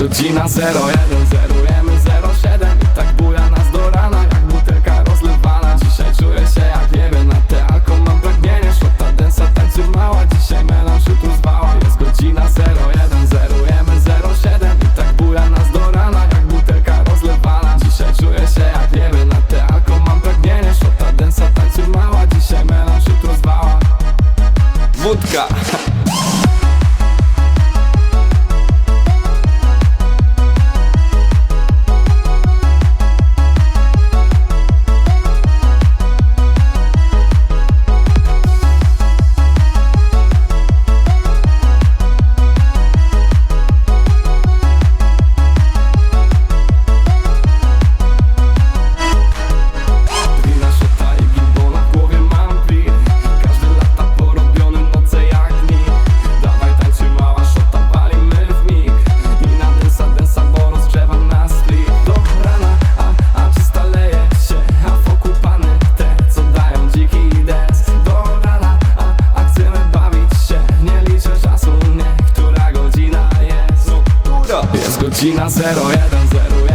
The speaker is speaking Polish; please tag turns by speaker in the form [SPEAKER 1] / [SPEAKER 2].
[SPEAKER 1] Godzina 01, zerujemy 07 Tak buja nas do rana, jak butelka rozlewana. Dzisiaj czuję się jak nie na te alko mam pragnienie. Szła ta densa, tańców mała, dzisiaj melam się tu zwała Jest godzina 01, zerujemy 07 Tak buja nas do rana, jak butelka rozlewana. Dzisiaj czuję się jak nie na te alko mam pragnienie. Szła ta densa, tańców mała, dzisiaj melam się tu zwała Wódka. Godzina 0101